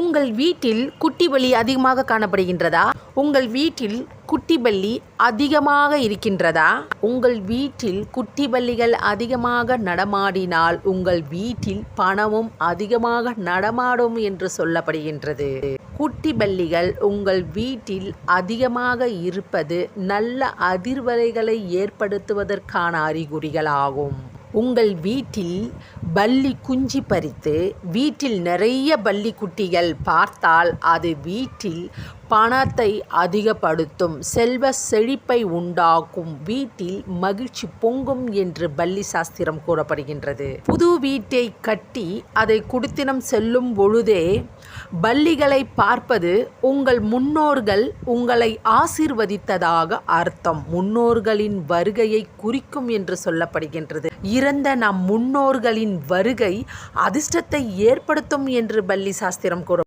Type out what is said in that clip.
உங்கள் வீட்டில் குட்டி பல்லி அதிகமாக காணப்படுகின்றதா? உங்கள் வீட்டில் குட்டி பல்லி அதிகமாக இருக்கின்றதா? உங்கள் வீட்டில் குட்டி பல்லிகள் அதிகமாக நடமாடினால் உங்கள் வீட்டில் பணமும் அதிகமாக நடமாடும் என்று சொல்லப்படுகின்றது. குட்டி பல்லிகள் உங்கள் வீட்டில் அதிகமாக இருப்பது நல்ல அதிர்வலைகளை ஏற்படுத்துவதற்கான அறிகுறிகளாகும். உங்கள் வீட்டில் பல்லி குஞ்சு பறித்து வீட்டில் நிறைய பல்லி குட்டிகள் பார்த்தால் அது வீட்டில் பணத்தை அதிகப்படுத்தும் செல்வ செழிப்பை உண்டாக்கும் வீட்டில் மகிழ்ச்சி பொங்கும் என்று பள்ளி சாஸ்திரம் கூறப்படுகின்றது. புது வீட்டை கட்டி அதை குடித்தினம் செல்லும் பொழுதே பள்ளிகளை பார்ப்பது உங்கள் முன்னோர்கள் உங்களை ஆசீர்வதித்ததாக அர்த்தம். முன்னோர்களின் வருகையை குறிக்கும் என்று சொல்லப்படுகின்றது. இறந்த நம் முன்னோர்களின் வருகை அதிர்ஷ்டத்தை ஏற்படுத்தும் என்று பள்ளி சாஸ்திரம் கூறும்